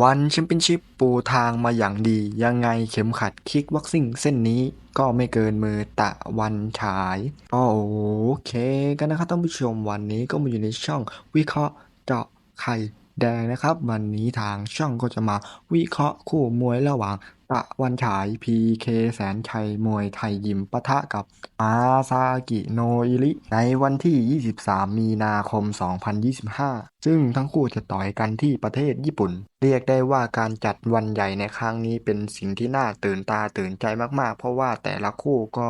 วันแชมเปี้ยนชิพปูทางมาอย่างดี ยังไงเข็มขัดคิกบ็อกซิ่งเส้นนี้ก็ไม่เกินมือตะวันฉาย โอเคกันนะครับท่านผู้ชมวันนี้ก็มาอยู่ในช่องวิเคราะห์เจาะไข่แดงนะครับ วันนี้ทางช่องก็จะมาวิเคราะห์คู่มวยระหว่าง ตะวันฉาย PK แสนชัย มวยไทยยิมปะทะกับอาซากิโนอิริ ในวันที่ 23 มีนาคม 2025 ซึ่งทั้งคู่จะต่อยกันที่ประเทศญี่ปุ่น เรียกได้ว่าการจัดวันใหญ่ในครั้งนี้เป็นสิ่งที่น่าตื่นตาตื่นใจมากๆ เพราะว่าแต่ละคู่ก็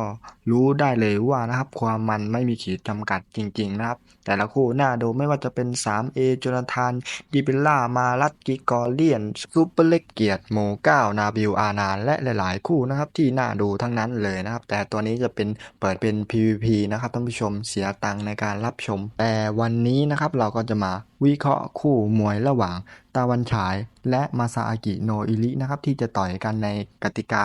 รู้ได้เลยว่านะครับความมันไม่มีขีดจำกัดจริง ๆ นะครับ แต่ละคู่น่าดูไม่ว่าจะเป็น 3A โจนาธานดิเบลล่ามารัตกิกอเลียนซูเปอร์เล็กเกียรติโมเก้านาบิลอานานและหลาย ๆ คู่นะครับที่น่าดูทั้งนั้นเลยนะครับ แต่ตัวนี้จะเป็นเปิดเป็น PVP นะครับท่านผู้ชมเสียตังในการรับชม แต่วันนี้นะครับเราก็จะมาวิเคราะห์คู่มวยระหว่างตาวันฉาย และมาซาอากิโนอิรินะครับที่จะต่อยกันในกติกา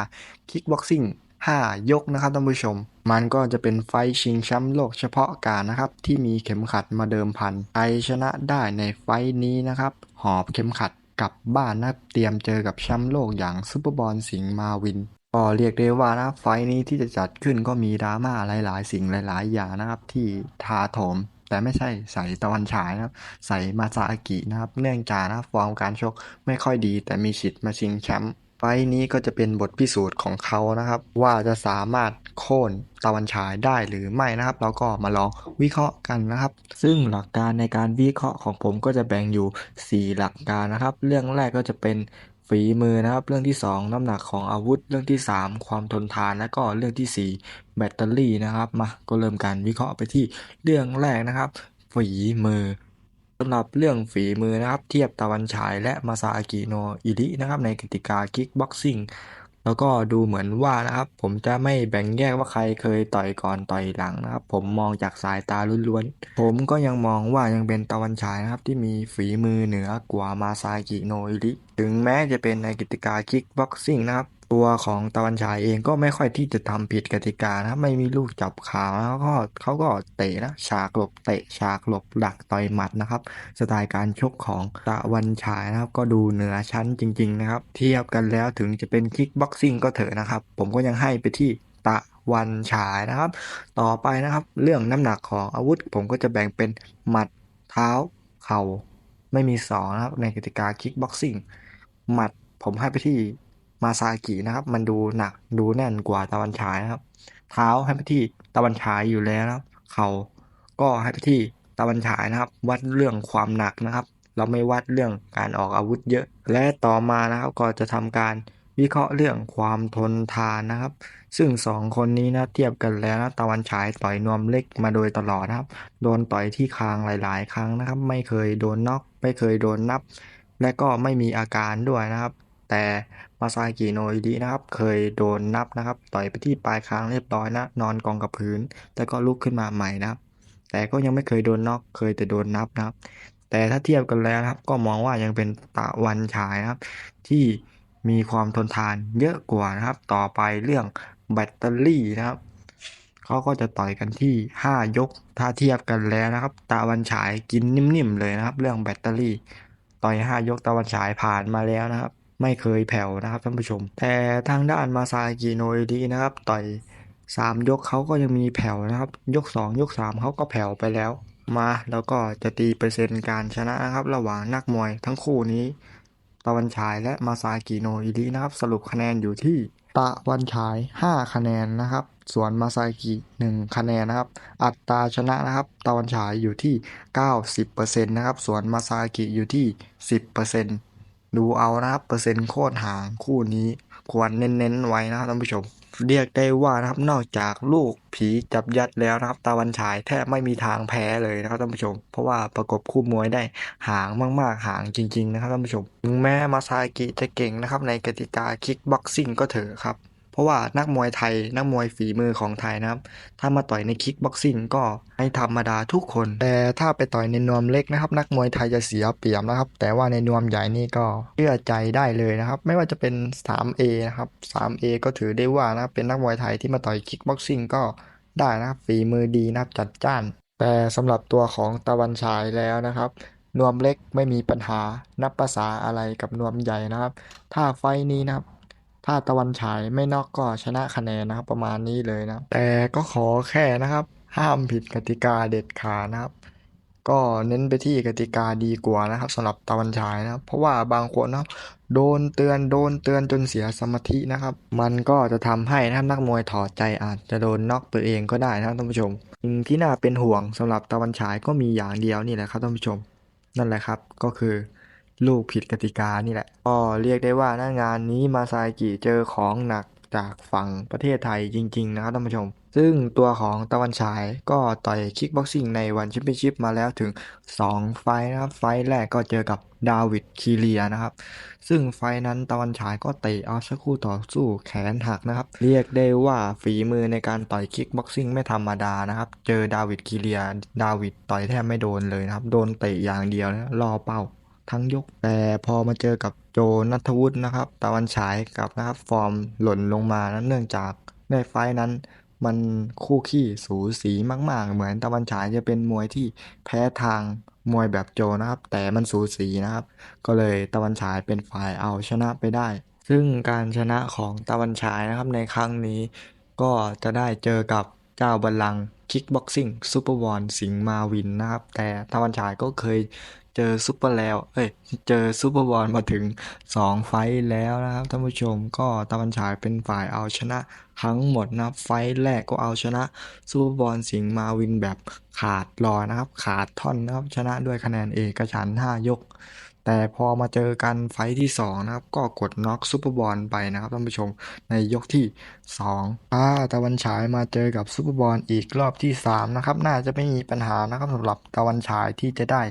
คิกบ็อกซิ่ง5 ยกนะครับท่านผู้ชม มันก็จะเป็นไฟชิงแชมป์โลกเฉพาะการนะครับ ที่มีเข็มขัดมาเดิมพันใครชนะได้ในไฟท์นี้นะครับ หอบเข็มขัด กลับบ้านนะครับเตรียมเจอกับแชมป์โลกอย่างซุปเปอร์บอลสิงห์มาวิน ก็เรียกได้ว่านะไฟท์นี้ที่จะจัดขึ้นก็มีดราม่าหลาย ๆ สิ่งหลาย ๆ อย่างนะครับที่ทาโถมแต่ไม่ใช่ใส่ตะวันฉายนะครับ ใส่มาซาอากินะครับ เนื่องจากนะฟอร์มการชกไม่ค่อยดี แต่มีสิทธิ์มาชิงแชมป์ ไฟท์นี้ก็จะเป็นบทพิสูจน์ของเขานะครับ ว่าจะสามารถโค่นตะวันฉายได้หรือไม่นะครับ เราก็มาลองวิเคราะห์กันนะครับ ซึ่งหลักการในการวิเคราะห์ของผมก็จะแบ่งอยู่ 4 หลักการนะครับ เรื่องแรกก็จะเป็นฝีมือนะครับ เรื่องที่ 2 น้ำหนักของอาวุธ เรื่องที่ 3 ความทนทานและก็เรื่องที่ 4 แบตเตอรี่นะครับ มาก็เริ่มการวิเคราะห์ไปที่เรื่องแรกนะครับ ฝีมือำหรับเรื่องฝีมือนะครับ เทียบตะวันฉายและมาซาอากิโนอิรินะครับ ในกติกาคิกบ็อกซิ่งแล้วก็ดูเหมือนว่านะครับ ผมจะไม่แบ่งแยกว่าใครเคยต่อยก่อนต่อยหลังนะครับ ผมมองจากสายตาล้วนๆ ผมก็ยังมองว่ายังเป็นตะวันฉายนะครับ ที่มีฝีมือเหนือกว่ามาซากิโนอิริถึงแม้จะเป็นในกติกาคิกบ็อกซิ่งนะครับ ตัวของตะวันฉายเองก็ไม่ค่อยที่จะทำผิดกติกานะไม่มีลูกจับขาแล้วก็เขาก็เตะนะฉากหลบเตะฉากหลบดักต่อยหมัดนะครับ สไตล์การชกของตะวันฉายนะครับ ก็ดูเหนือชั้นจริง ๆ นะครับ เทียบกันแล้วถึงจะเป็นคิกบ็อกซิ่งก็เถอะนะครับ ผมก็ยังให้ไปที่ตะวันฉายนะครับ ต่อไปนะครับ เรื่องน้ำหนักของอาวุธ ผมก็จะแบ่งเป็นหมัดเท้าเข่าไม่มีสองนะครับในกติกาคิกบ็อกซิ่งหมัดผมให้ไปที่ มาซากินะครับ มันดูหนักดูแน่นกว่าตะวันฉายนะครับ เท้าให้ไปที่ตะวันฉายอยู่แล้วนะครับ เข่าก็ให้ไปที่ตะวันฉายนะครับ วัดเรื่องความหนักนะครับ เราไม่วัดเรื่องการออกอาวุธเยอะ และต่อมานะครับก็จะทำการวิเคราะห์เรื่องความทนทานนะครับ ซึ่งสองคนนี้นะเทียบกันแล้วนะตะวันฉายต่อยนวมเล็กมาโดยตลอดนะครับ โดนต่อยที่คางหลาย ๆ ครั้งนะครับ ไม่เคยโดนน็อกไม่เคยโดนนับ และก็ไม่มีอาการด้วยนะครับ แต่มาซากิโนอิรินะครับ เคยโดนนับนะครับ ต่อยไปที่ปลายคางเรียบร้อยนะ นอนกองกับพื้น แต่ก็ลุกขึ้นมาใหม่นะครับ แต่ก็ยังไม่เคยโดนน็อกเคยแต่โดนนับนะครับ แต่ถ้าเทียบกันแล้วนะครับ ก็มองว่ายังเป็นตะวันฉายนะครับ ที่มีความทนทานเยอะกว่านะครับ ต่อไปเรื่องแบตเตอรี่นะครับเขาก็จะต่อยกันที่ 5 ยก ถ้าเทียบกันแล้วนะครับ ตะวันฉายกินนิ่มๆเลยนะครับ เรื่องแบตเตอรี่ ต่อย 5 ยกตะวันฉายผ่านมาแล้วนะครับ ไม่เคยแผ่วนะครับท่านผู้ชม แต่ทางด้านมาซากิโนอิรินะครับต่อย3 ยกเขาก็ยังมีแผ่วนะครับ ยก 2 ยก 3เขาก็แผ่วไปแล้ว มาแล้วก็จะตีเปอร์เซ็นต์การชนะนะครับ ระหว่างนักมวยทั้งคู่นี้ ตะวันฉายและมาซากิโนอิรินะครับ สรุปคะแนนอยู่ที่ตะวันฉาย 5 คะแนนนะครับ ส่วนมาซากิ1คะแนนนะครับ อัตราชนะนะครับ ตะวันฉายอยู่ที่ 90%นะครับ ส่วนมาซากิอยู่ที่ 10% ดูเอานะครับเปอร์เซ็นต์โคตรห่างคู่นี้ควรเน้นๆไว้นะครับท่านผู้ชม เรียกได้ว่านะครับนอกจากลูกผีจับยัดแล้วนะครับ ตาวันฉายแทบไม่มีทางแพ้เลยนะครับท่านผู้ชม เพราะว่าประกบคู่มวยได้ห่างมากๆห่างจริง ๆ นะครับท่านผู้ชมถึงแม้มาซากิจะเก่งนะครับในกติกาคิกบ็อกซิ่งก็เถอะครับ เพราะว่านักมวยไทยนักมวยฝีมือของไทยนะครับ ถ้ามาต่อยในคิกบ็อกซิ่งก็ไม่ธรรมดาทุกคน แต่ถ้าไปต่อยในนวมเล็กนะครับ นักมวยไทยจะเสียเปรียบนะครับ แต่ว่าในนวมใหญ่นี่ก็เชื่อใจได้เลยนะครับ ไม่ว่าจะเป็น 3A นะครับ 3A ก็ถือได้ว่านะเป็นนักมวยไทยที่มาต่อยคิกบ็อกซิ่งก็ได้นะครับฝีมือดีนะครับจัดจ้าน แต่สำหรับตัวของตะวันฉายแล้วนะครับนวมเล็กไม่มีปัญหานับภาษาอะไรกับนวมใหญ่นะครับ ถ้าไฟนี้นะครับ ถ้าตะวันฉายไม่นอกก็ชนะคะแนนนะครับ ประมาณนี้เลยนะ แต่ก็ขอแค่นะครับ ห้ามผิดกติกาเด็ดขาดนะครับ ก็เน้นไปที่กติกาดีกว่านะครับสำหรับตะวันฉายนะครับ เพราะว่าบางคนนะครับโดนเตือนโดนเตือนจนเสียสมาธินะครับ มันก็จะทำให้นะครับนักมวยถอดใจอาจจะโดนน็อกตัวเองก็ได้นะครับท่านผู้ชมสิ่งที่น่าเป็นห่วงสำหรับตะวันฉายก็มีอย่างเดียวนี่แหละครับท่านผู้ชม นั่นแหละครับก็คือ ลูกผิดกติกานี่แหละก็เรียกได้ว่าหน้างานนี้มาซากิเจอของหนักจากฝั่งประเทศไทยจริง ๆ นะครับท่านผู้ชม ซึ่งตัวของตะวันฉายก็ต่อยคิกบ็อกซิ่งในวันแชมเปี้ยนชิพมาแล้วถึง 2 ไฟนะครับ ไฟแรกก็เจอกับดาวิดคีเลียนะครับ ซึ่งไฟนั้นตะวันฉายก็เตะเอาสักคู่ต่อสู้แขนหักนะครับ เรียกได้ว่าฝีมือในการต่อยคิกบ็อกซิ่งไม่ธรรมดานะครับ เจอดาวิดคีเลีย ดาวิดต่อยแทบไม่โดนเลยนะครับ โดนเตะอย่างเดียวนะรอเป้า ทั้งยก แต่พอมาเจอกับโจนัทวุฒินะครับ ตะวันฉายกับนะครับ ฟอร์มหล่นลงมานะเนื่องจากในไฟนั้นมันคู่ขี้สูสีมากๆ เหมือนตะวันฉายจะเป็นมวยที่แพ้ทางมวยแบบโจนะครับ แต่มันสูสีนะครับ ก็เลยตะวันฉายเป็นฝ่ายเอาชนะไปได้ ซึ่งการชนะของตะวันฉายนะครับในครั้งนี้ ก็จะได้เจอกับเจ้าบัลลังก์คิกบ็อกซิ่งซูเปอร์บอลสิงห์มาวินนะครับ แต่ตะวันฉายก็เคย เจอซูเปอร์แล้ว เอ้ย เจอซูเปอร์บอลมาถึง 2 ไฟแล้วนะครับท่านผู้ชมก็ตะวันฉายเป็นฝ่ายเอาชนะทั้งหมดนะครับไฟแรกก็เอาชนะซูเปอร์บอลสิงห์มาวินแบบขาดลอยนะครับ ขาดท่อนนะครับ ชนะด้วยคะแนนเอกฉันท์5ยก แต่พอมาเจอกันไฟที่ 2 นะครับ ก็กดน็อกซูเปอร์บอลไปนะครับท่านผู้ชมในยกที่2อ่าตะวันฉายมาเจอกับซูเปอร์บอลอีกรอบที่ 3 นะครับ น่าจะไม่มีปัญหานะครับสำหรับตะวันฉายที่จะได้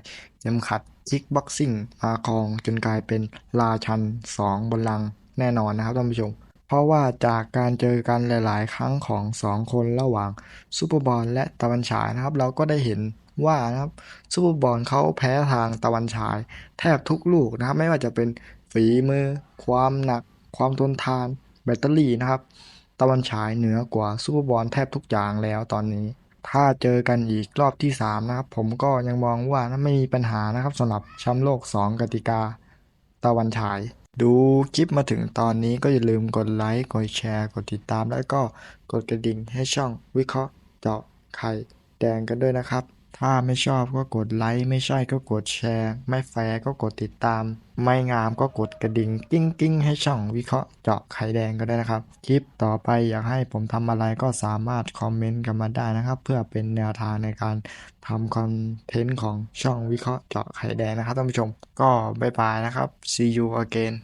เข็มขัดคิกบ็อกซิ่งมาครองจนกลายเป็นราชัน 2บนลังแน่นอนนะครับท่านผู้ชม เพราะว่าจากการเจอกันหลาย ๆ ครั้งของ 2 คนระหว่างซูเปอร์บอลและตะวันฉายนะครับ เราก็ได้เห็นว่านะครับซูเปอร์บอลเขาแพ้ทางตะวันฉาย แทบทุกลูกนะครับ ไม่ว่าจะเป็นฝีมือ ความหนัก ความทนทาน แบตเตอรี่นะครับ ตะวันฉายเหนือกว่าซูเปอร์บอลแทบทุกอย่างแล้วตอนนี้ ถ้าเจอกันอีกรอบที่ 3 นะครับ ผมก็ยังมองว่าไม่มีปัญหานะครับสำหรับแชมป์โลก 2 กติกา ตะวันฉาย ดูคลิปมาถึงตอนนี้ก็อย่าลืมกดไลค์กดแชร์กดติดตามแล้วก็กดกระดิ่งให้ช่องวิเคราะห์เจาะไข่แดงกันด้วยนะครับ ถ้าไม่ชอบก็กดไลค์ไม่ใช่ก็กดแชร์ ไม่แฟร์ก็กดติดตาม ไม่งามก็กดกระดิ่งกิ้งกิ้งให้ช่องวิเคราะห์เจาะไข่แดงก็ได้นะครับ คลิปต่อไปอยากให้ผมทำอะไรก็สามารถคอมเมนต์กันมาได้นะครับ เพื่อเป็นแนวทางในการทำคอนเทนต์ของช่องวิเคราะห์เจาะไข่แดงนะครับท่านผู้ชม ก็บ๊ายบายนะครับ see you again